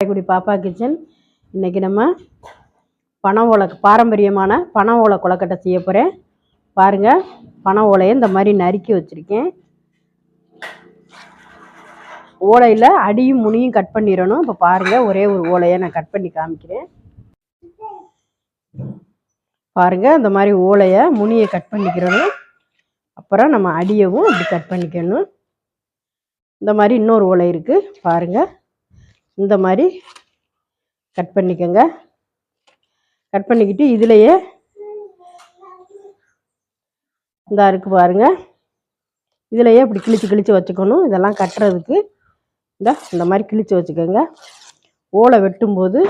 காரைக்குடி பாப்பா கிச்சன். இன்றைக்கி நம்ம பனை ஓலை பாரம்பரியமான பனை ஓலை கொலக்கட்டை செய்ய போகிறேன் பாருங்கள் பனை ஓலையை இந்த மாதிரி நறுக்கி வச்சுருக்கேன். ஓலையில் அடியும் முனியும் கட் பண்ணிடணும். இப்போ பாருங்கள் ஒரே ஒரு ஓலையை நான் கட் பண்ணி காமிக்கிறேன். பாருங்கள் இந்த மாதிரி ஓலையை முனியை கட் பண்ணிக்கிறணும். அப்புறம் நம்ம அடியவும் இப்படி கட் பண்ணிக்கணும். இந்த மாதிரி இன்னொரு ஓலை இருக்குது பாருங்கள் இந்த மாதிரி கட் பண்ணிக்கோங்க. கட் பண்ணிக்கிட்டு இதுலையே இந்த இருக்கு பாருங்க. இதுலேயே இப்படி கிழிச்சு கிழிச்சு வச்சுக்கணும். இதெல்லாம் கட்டுறதுக்கு இந்த இந்த மாதிரி கிழிச்சு வச்சுக்கோங்க. ஓலை வெட்டும்போது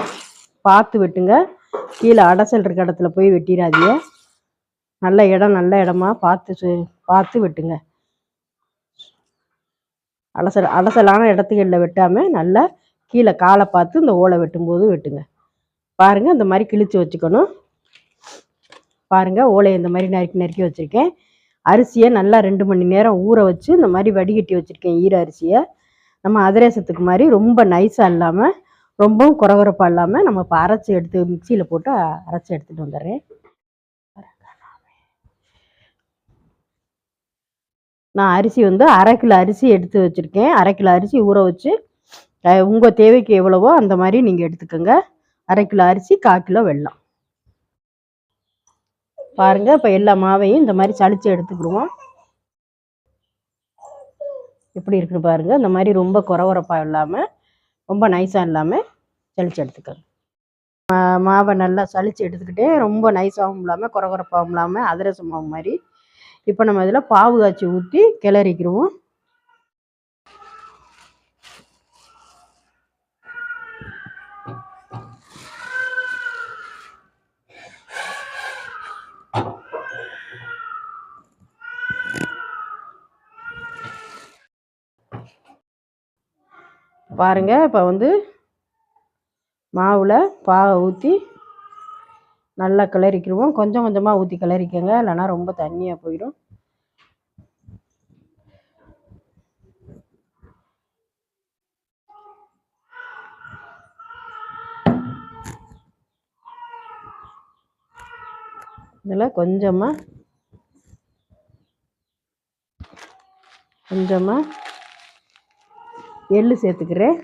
பார்த்து வெட்டுங்க. கீழே அடசல் இருக்க இடத்துல போய் வெட்டிடாதீங்க. நல்ல இடம் நல்ல இடமா பார்த்து சு- பார்த்து வெட்டுங்க. அலசல் அலசலான இடத்துகளில் வெட்டாமல் நல்லா கீழே காலை பார்த்து இந்த ஓலை வெட்டும்போது வெட்டுங்க. பாருங்கள் இந்த மாதிரி கிழிச்சு வச்சுக்கணும். பாருங்கள் ஓலையை இந்த மாதிரி நறுக்கி நறுக்கி வச்சுருக்கேன். அரிசியை நல்லா ரெண்டு மணி நேரம் ஊற வச்சு இந்த மாதிரி வடிகட்டி வச்சுருக்கேன் ஈர அரிசியை. நம்ம அதிரேசத்துக்கு மாதிரி ரொம்ப நைஸாக இல்லாமல் ரொம்பவும் குறகுறப்பாக இல்லாமல் நம்ம இப்போ அரைச்சி எடுத்து மிக்சியில் போட்டு அரைச்சி எடுத்துகிட்டு வந்துடுறேன். நான் அரிசி வந்து அரை கிலோ அரிசி எடுத்து வச்சுருக்கேன். அரை கிலோ அரிசி ஊற வச்சு உங்கள் தேவைக்கு எவ்வளவோ அந்த மாதிரி நீங்கள் எடுத்துக்கோங்க. அரை கிலோ அரிசி கால் கிலோ வெல்லம். பாருங்கள் இப்போ எல்லா மாவையும் இந்த மாதிரி சளிச்சு எடுத்துக்கிடுவோம். எப்படி இருக்குன்னு பாருங்கள் இந்த மாதிரி ரொம்ப குறகுறப்பாக இல்லாமல் ரொம்ப நைஸாக இல்லாமல் சளிச்சு எடுத்துக்கோங்க. மா- மாவை நல்லா சளிச்சு எடுத்துக்கிட்டே ரொம்ப நைஸாகவும் இல்லாமல் குறகுறப்பாகவும் இல்லாமல் அதிரசமாகவும் மாதிரி. இப்போ நம்ம இதில் பாவு காய்ச்சி ஊற்றி கிளறிக்கிடுவோம் பாருங்கள் இப்போ வந்து மாவில் பாவை ஊற்றி நல்லா கிளறிக்கிடுவோம் கொஞ்சம் கொஞ்சமாக ஊற்றி கிளறிக்கங்க இல்லைனா ரொம்ப தண்ணியாக போயிடும். இதில் கொஞ்சமாக கொஞ்சமாக எள் சேர்த்துக்கிறேன்.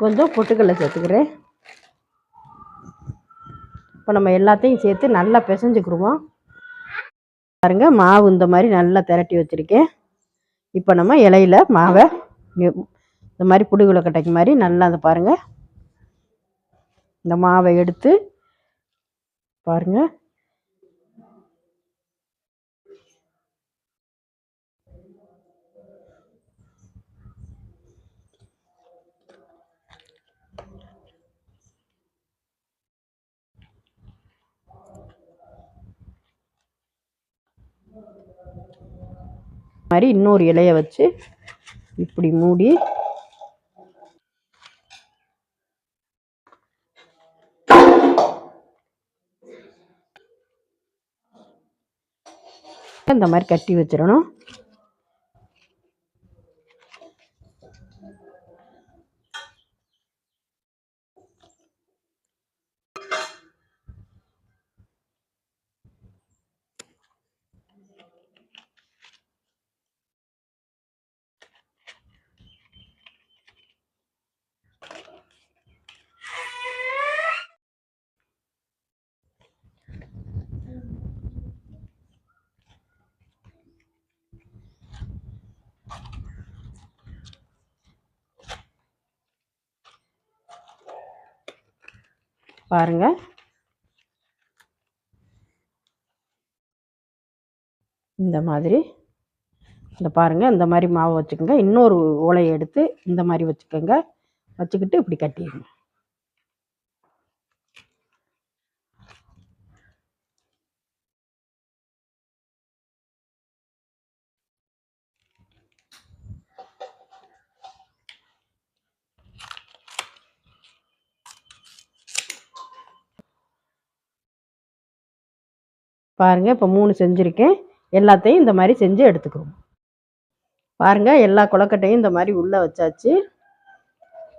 கொஞ்சம் பொட்டுக்கடலை சேர்த்துக்கிறேன். இப்போ நம்ம எல்லாத்தையும் சேர்த்து நல்லா பிசைஞ்சுக்கிடுவோம் பாருங்க மாவு இந்த மாதிரி நல்லா திரட்டி வச்சுருக்கேன். இப்போ நம்ம இலையில மாவை இந்த மாதிரி புடுகுல கட்டைக்கு மாதிரி நல்லா அதை பாருங்கள் இந்த மாவை எடுத்து பாருங்கள் மாதிரி இன்னொரு இலைய வச்சு இப்படி மூடி இந்த மாதிரி கட்டி வச்சிடணும். பாருங்க. இந்த மாதிரி. இந்த பாருங்க இந்த மாதிரி மாவு வச்சுக்கோங்க. இன்னொரு ஓலையை எடுத்து இந்த மாதிரி வச்சுக்கோங்க. வச்சுக்கிட்டு இப்படி கட்டிடுங்க. பாருங்கள் இப்போ மூணு செஞ்சுருக்கேன். எல்லாத்தையும் இந்த மாதிரி செஞ்சு எடுத்துக்கிறோம் பாருங்கள் எல்லா கொலக்கட்டையும் இந்த மாதிரி உள்ளே வச்சாச்சு.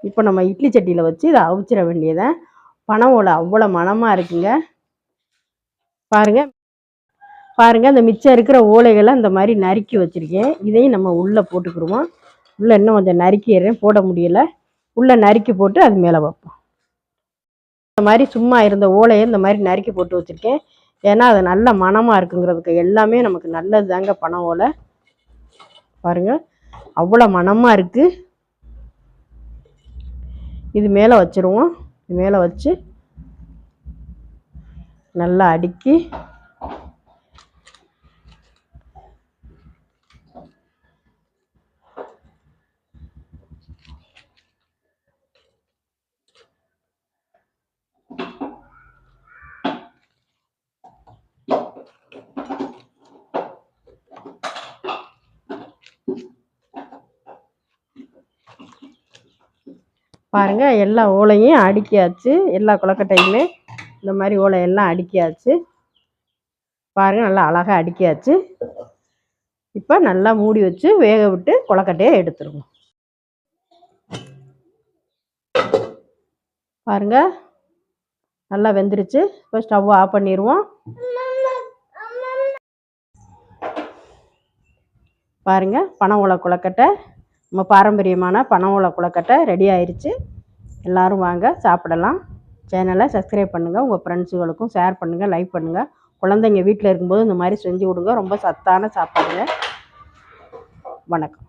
இப்போ நம்ம இட்லி சட்டியில் வச்சு இதை அவிச்சிட வேண்டியதான் பணம் ஓலை அவ்வளோ மனமாக இருக்குங்க. பாருங்கள் பாருங்கள் அந்த மிச்சம் இருக்கிற ஓலைகளை இந்த மாதிரி நறுக்கி வச்சுருக்கேன். இதையும் நம்ம உள்ளே போட்டுக்கிடுவோம். உள்ளே இன்னும் கொஞ்சம் நறுக்கிடுறேன் போட முடியலை. உள்ளே நறுக்கி போட்டு அது மேலே வைப்போம். இந்த மாதிரி சும்மா இருந்த ஓலையை இந்த மாதிரி நறுக்கி போட்டு வச்சுருக்கேன். ஏன்னா அது நல்ல மனமாக இருக்குங்கிறதுக்கு எல்லாமே நமக்கு நல்லது தாங்க பனை ஓலை பாருங்கள் அவ்வளோ மனமாக இருக்குது இது மேலே வச்சுருவோம். இது மேலே வச்சு நல்லா அடுக்கி பாருங்க எல்லா ஓலையும் அடுக்கியாச்சு. எல்லா குளக்கட்டையுமே இந்த மாதிரி ஓலையெல்லாம் அடுக்கியாச்சு. பாருங்க நல்லா அழகாக அடுக்கியாச்சு. இப்போ நல்லா மூடி வச்சு வேக விட்டு குளக்கட்டையை எடுத்துருவோம். பாருங்க நல்லா வெந்துருச்சு. இப்போ ஸ்டவ் ஆஃப் பண்ணிடுவோம் பாருங்க பனை ஓலை குளக்கட்டை நம்ம பாரம்பரியமான பனை ஓலை ரெடி ஆயிடுச்சு எல்லோரும் வாங்க சாப்பிடலாம். சேனலை சப்ஸ்கிரைப் பண்ணுங்கள் உங்கள் ஃப்ரெண்ட்ஸுகளுக்கும் ஷேர் பண்ணுங்கள் லைக் பண்ணுங்கள் குழந்தைங்க வீட்டில் இருக்கும்போது இந்த மாதிரி செஞ்சு கொடுங்க. ரொம்ப சத்தான சாப்பாடுங்க. வணக்கம்.